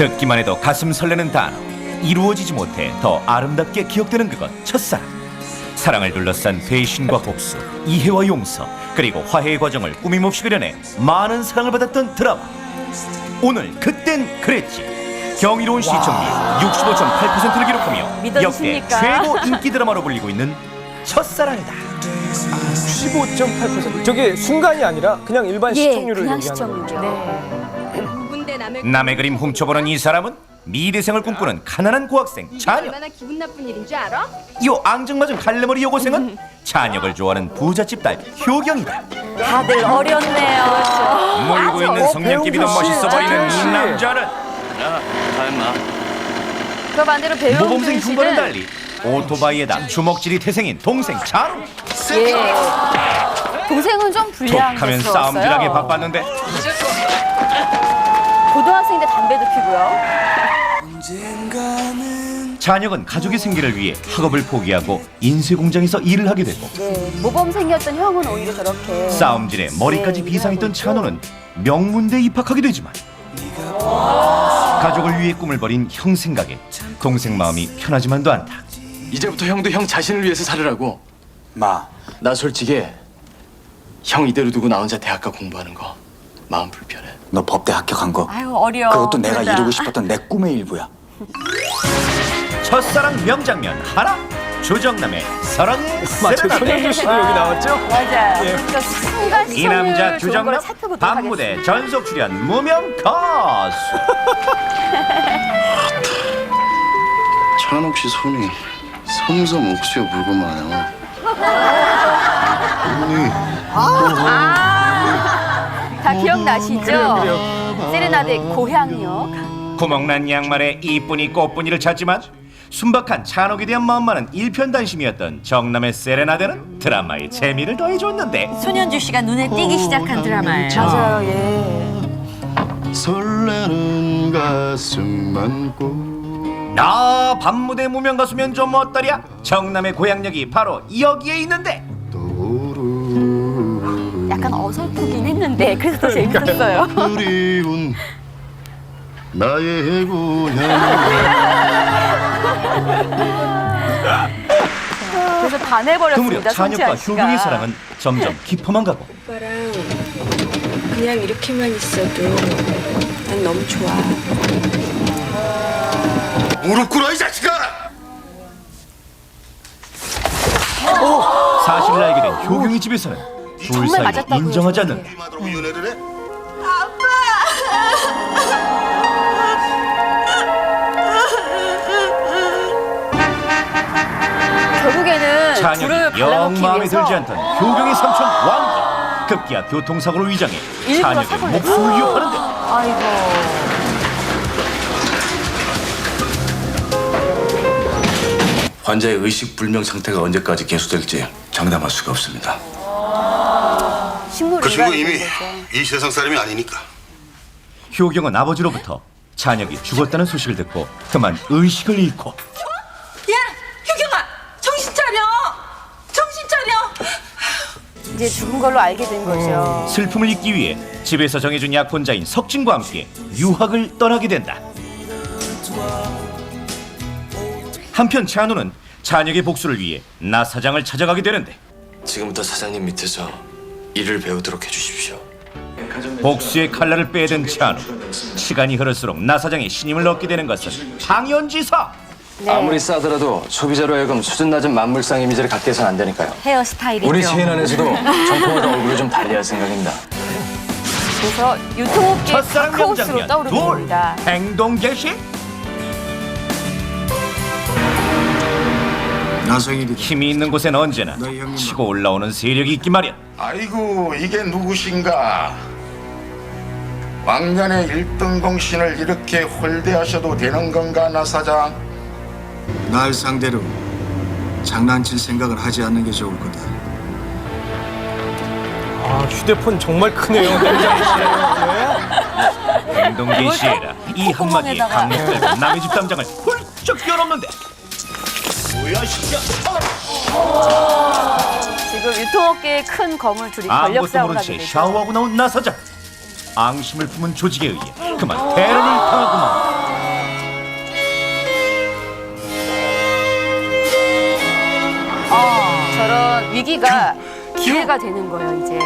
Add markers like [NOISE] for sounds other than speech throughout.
듣기만 해도 가슴 설레는 단어. 이루어지지 못해 더 아름답게 기억되는 그것 첫사랑. 사랑을 둘러싼 배신과 복수 이해와 용서 그리고 화해의 과정을 꾸밈없이 그려내 많은 사랑을 받았던 드라마. 오늘 그땐 그랬지. 경이로운 시청률 65.8%를 기록하며 역대 믿어지십니까? 최고 인기 드라마로 불리고 있는 첫사랑이다. 15.8% 저게 순간이 아니라 그냥 일반 예, 시청률을 그냥 얘기하는. 거죠. 군대 남의 남의 그림 훔쳐보는 이 사람은 미래생을 꿈꾸는 가난한 고학생 찬혁 얼마나 기분 나쁜 일인 줄 알아? 이 앙증맞은 갈래머리 여고생은 찬혁을 [LAUGHS] 좋아하는 부잣집 딸 효경이다 다들 어렸네요. 물고 있는 어, 성냥개비도 배우자 씨. 멋있어 보이는 이 씨. 남자는 그 반대로 모범생 흉과는 씨는 달리 오토바이에다 주먹질이 태생인 동생 찬우 예. 동생은 좀 불량했어요. 톡하면 싸움질하게 바빴는데 담배도 피고요. 찬혁은 가족의 생계를 위해 학업을 포기하고 인쇄 공장에서 일을 하게 되고 네. 모범생이었던 형은 오히려 저렇게 싸움질에 머리까지 네, 비상했던 찬호는 명문대에 입학하게 되지만 가족을 위해 꿈을 버린 형 생각에 동생 마음이 편하지만도 않다 이제부터 형도 형 자신을 위해서 살으라고. 마, 나 솔직히 형 이대로 두고 나 혼자 대학 가 공부하는 거 마음 불편해. 너 법대 합격한 거 아유 어려. 그것도 내가 그러다. 이루고 싶었던 내 꿈의 일부야. [LAUGHS] 첫사랑 명장면 하나 조정남의 사랑의. 세레나데 손현주 씨도 여기 나왔죠? 맞아요. 예. 그러니까 순간 이 남자 조정남 밤무대. 전속 출연 무명 가수 [LAUGHS] 찬옥 씨 손이 섬섬 옥수에 물고 마요. 다 기억나시죠? 세레나데 고향역. 구멍난 양말에 이쁜이 꽃분이를 찾지만 순박한 찬옥에 대한 마음만은 일편단심이었던 정남의 세레나데는 드라마의 재미를 더해줬는데 손현주 씨가 눈에 띄기 시작한 드라마예요. 맞아요. 예. 설레는 가슴 안고 나 밤무대 무명 가수면 좀 어떠랴 정남의 고향역이 바로 여기에 있는데 떠오르 약간 어설프긴 했는데 그래서 더 재밌었어요. [LAUGHS] 그리운 나의 고향 [LAUGHS] 그래서 그 무렵 반해버렸습니다. 찬혁과 씨가. 효경의 사랑은 점점 깊어만 가고 오빠랑 그냥 이렇게만 있어도 난 너무 좋아. 무릎 꿇어 이 자식아! 사실을 알게 된 효경의 집에서는 둘 사이를 맞았다고요, 인정하지 않는다 연애를 해? 결국에는 찬혁이 영 마음에 위해서 들지 않던 효경의 삼촌 왕기 급기야 교통사고로 위장해 일부러 찬혁의 사고를 목숨을 위협하는데 아이고. 환자의 의식 불명 상태가 언제까지 계속될지 장담할 수가 없습니다. 식물 그 친구 이미. 이 세상 사람이 아니니까 효경은 아버지로부터 찬혁이 죽었다는 소식을 듣고 그만 의식을 잃고 야, 효경아, 정신 차려. 정신 차려. 이제 죽은 걸로 알게 된 거죠. 슬픔을 잊기 위해 집에서 정해준 약혼자인 석진과 함께 유학을 떠나게 된다. 한편 찬우는 찬혁의 복수를 위해 나 사장을 찾아가게 되는데 지금부터 사장님 밑에서 일을 배우도록 해주십시오. 복수의 칼날을 빼든 찬우 시간이 흐를수록 나 사장의 신임을 얻게 되는 것은 당연지사 네. 아무리 싸더라도 소비자로 하여금 수준 낮은 만물상 이미지를 갖게 해서는 안 되니까요. 헤어스타일이죠. 우리 체인 안에서도 정통한 얼굴을 좀 달리할 생각입니다. 그래서 유통업계 첫사랑 명장면 떠오르게 둘 됩니다. 행동 개시 나성일이 힘이 있는 곳엔 언제나 치고 올라오는 세력이 있기 마련 아이고 이게 누구신가 왕년의 일등 공신을 이렇게 홀대하셔도 되는 건가 나 사장 날 상대로 장난칠 생각을 하지 않는 게 좋을 거다. 아 휴대폰 정말 크네요. [LAUGHS] 행동 개시해라 이 한마디에 콧구멍에다가. 강목들과 [LAUGHS] 남의 집 담장을 훌쩍 뛰어넘는데 뭐야 진짜 지금 유통업계의 큰 검을 둘이 아무것도 싸움을 모른 하게 채 되죠. 샤워하고 나온 나 사장 앙심을 품은 조직에 의해 그만 테러를 당하고 만 위기가 기회가 되는 거예요, 이제.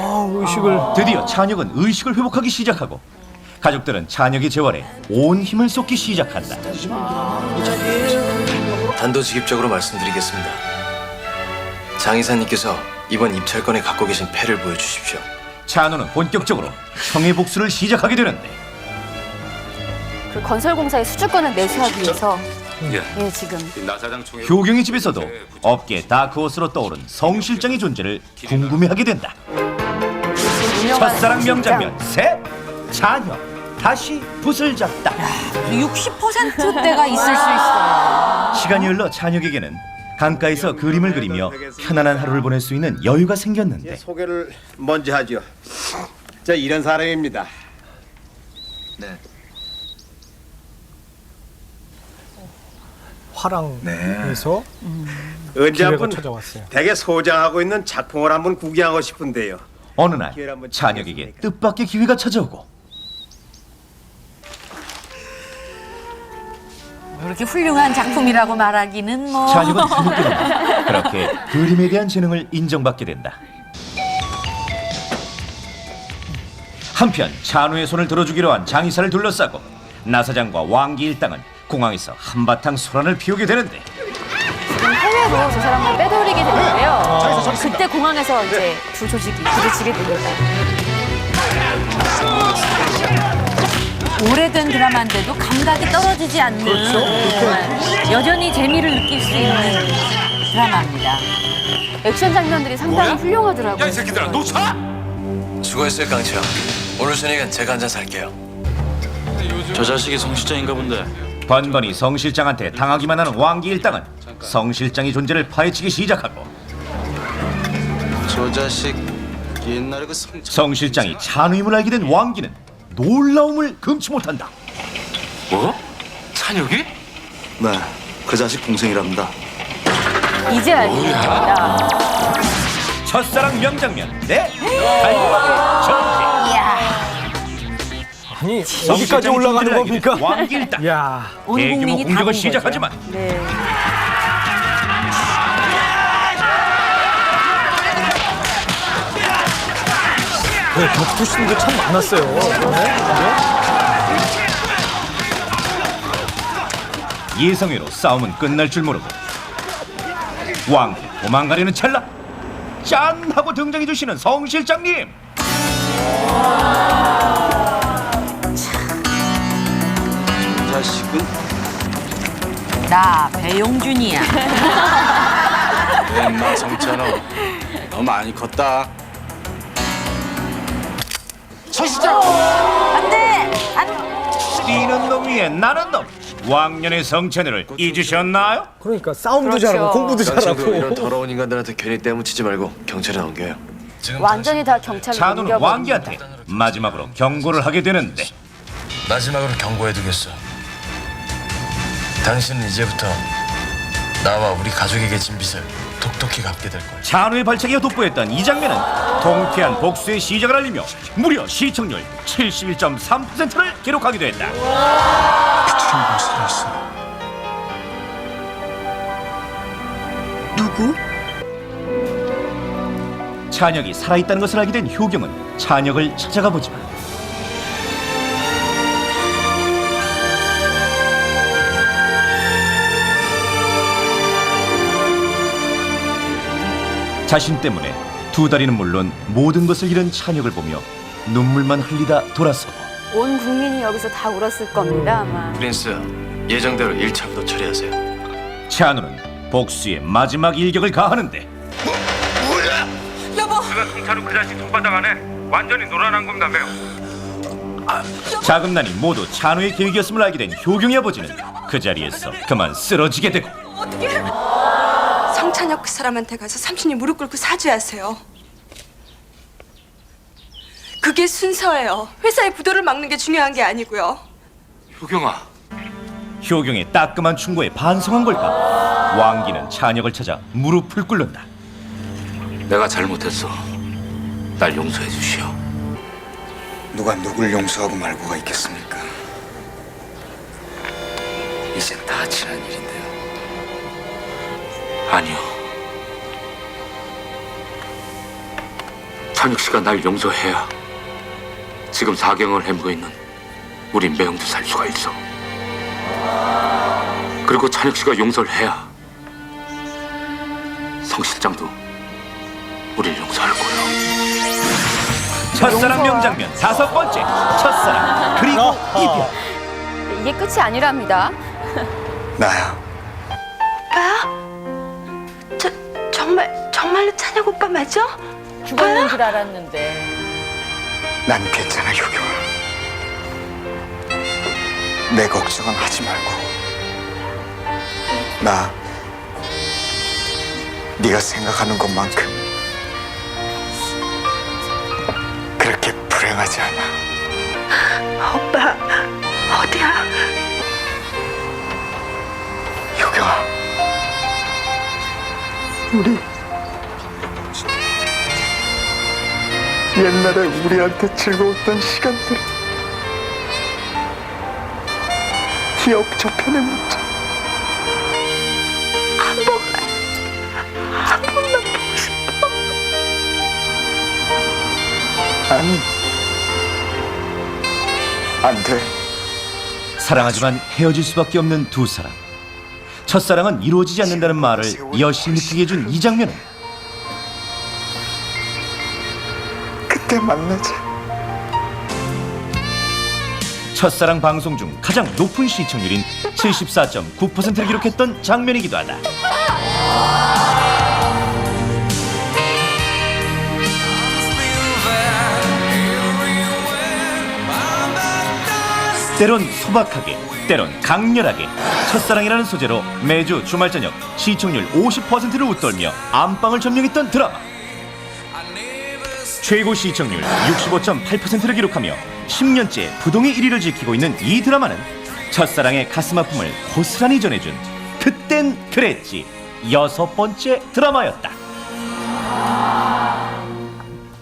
아, 의식을. 드디어 찬혁은 의식을 회복하기 시작하고 가족들은 찬혁의 재활에 온 힘을 쏟기 시작한다. 단도직입적으로 말씀드리겠습니다. 장 이사님께서 이번 입찰권에 갖고 계신 패를 보여주십시오. 찬호는 본격적으로 형의 복수를 시작하게 되는데 그 건설공사의 수주권을 매수하기 위해서 예, 지금 나사장 총회 효경의 집에서도 업계 다크호스로 떠오른 성 실장의 존재를 궁금해하게 된다. 유명한 첫사랑. 명장면 셋 찬혁 다시 붓을 잡다. 60%대가 있을 수 있어요. 시간이 흘러 찬혁에게는 강가에서 그림을 그리며 편안한 하루를 보낼 수 있는 여유가 생겼는데 소개를 먼저 하죠. 저 이런 사람입니다. 화랑에서 언제 기회가 한번 찾아왔어요. 댁에 소장하고 있는 작품을 한번 구경하고 싶은데요. 어느 날 찬혁에게 뜻밖의 기회가 찾아오고 그렇게 훌륭한 작품이라고 말하기는 뭐. 찬혁은 드물게도 [LAUGHS] 그렇게 그림에 대한 재능을 인정받게 된다. 한편 찬우의 손을 들어주기로 한 장의사를 둘러싸고 나사장과 왕기 일당은 공항에서 한바탕 소란을 피우게 되는데 지금 해외로 저 사람을 빼돌리게 되는데요. 그때 공항에서 이제 두 조직이 부딪히게 됩니다. 오래된 드라마인데도 감각이 떨어지지 않는 정말 여전히 재미를 느낄 수 있는 드라마입니다. 액션 장면들이 상당히 훌륭하더라고요. 수고했어요, 깡치형. 오늘 저녁엔 제가 한 잔 살게요. 저 자식이 성 실장인가 본데 번번이 성 실장한테 당하기만 하는 왕기 일당은 성 실장의 존재를 파헤치기 시작하고 저 자식 옛날에 그 성 성 실장이 찬우임을 알게 된 왕기는 놀라움을 금치 못한다. 뭐? 찬혁이? 네, 그 자식 동생이랍니다. 이제 알게 됩니다. 첫사랑 명장면 네 달콤하게 전개 아니, 실장의 올라가는 겁니까? 일당 야, 온 대규모 국민이 다 공격을 본. 시작하지만 네. 네, 격투시는 게참 많았어요. 네? 예상외로 싸움은 끝날 줄 모르고 왕기 도망가려는 찰나 짠 하고 등장해 주시는 성 실장님 나 배용준이야. [LAUGHS] 웬마 성찬호 너 많이 컸다. 안돼. 안. 뛰는 놈 위에 나는 놈 왕년의 성찬이를 잊으셨나요? 그러니까 싸움도 그렇죠. 잘하고 공부도 깡치형도 이런 잘하고. 더러운 인간들한테 괜히 때묻히지 말고 경찰에 넘겨요. 완전히 다 경찰로 찬우는 옮겨버립니다. 왕기한테 마지막으로 경고를 하게 되는데 마지막으로 경고해두겠어. 당신은 이제부터 나와 우리 가족에게 진 빚을 독독히 갚게 될 거야. 찬우의 발차기가 돋보였던 이 장면은 통쾌한 복수의 시작을 알리며 무려 시청률 71.3%를 기록하기도 했다. 누구? 찬혁이 살아있다는 것을 알게 된 효경은 찬혁을 찾아가 보지만 자신 때문에 두 다리는 물론 모든 것을 잃은 찬혁을 보며 눈물만 흘리다 돌아서고. 온 국민이 여기서 다 울었을 겁니다, 아마. 프린스, 예정대로 1차부터 처리하세요. 찬우는 복수의 마지막 일격을 가하는데. 자금난이 모두 찬우의 계획이었음을 알게 된 효경의 아버지는 그 자리에서 그만 쓰러지게 되고. 성 찬혁 그 사람한테 가서 삼촌이 무릎 꿇고 사죄하세요. 그게 순서예요. 회사의 부도를 막는 게 중요한 게 아니고요. 효경아. 효경의 따끔한 충고에 반성한 걸까 왕기는 찬혁을 찾아 무릎을 꿇는다 내가 잘못했어. 날 용서해 주시오. 누가 누굴 용서하고 말고가 있겠습니까? 이젠 다 지난 일인데요. 아니요. 찬혁 씨가 날 용서해야 지금 사경을 헤매고 있는 우리 매형도 살 수가 있어. 그리고 찬혁 씨가 용서를 해야 성 실장도 우리를 용서할 거예요. 첫사랑 명장면 다섯 번째 첫사랑 그리고 이별 이게 끝이 아니랍니다. 나야. 저 정말 정말로 찬혁 오빠 맞아? 죽었는 줄 알았는데. 난 괜찮아 효경아. 내 걱정은 하지 말고. 나 네가 생각하는 것만큼 그렇게 불행하지 않아. 오빠 어디야? 효경아. 우리 옛날에 우리한테 즐거웠던 시간들 기억 저편에 묻자. 아니, 안 돼. 사랑하지만 헤어질 수밖에 없는 두 사람 첫사랑은 이루어지지 않는다는 말을 여실히 느끼게 해준 이 장면은 그때 만나자. 첫사랑 방송 중 가장 높은 시청률인 74.9%를 기록했던 장면이기도 하다. 때론 소박하게, 때론 강렬하게 첫사랑이라는 소재로 매주 주말 저녁 시청률 50%를 웃돌며 안방을 점령했던 드라마. 최고 시청률 65.8%를 기록하며 10년째 부동의 1위를 지키고 있는 이 드라마는 첫사랑의 가슴 아픔을 고스란히 전해준 그땐 그랬지 여섯 번째 드라마였다.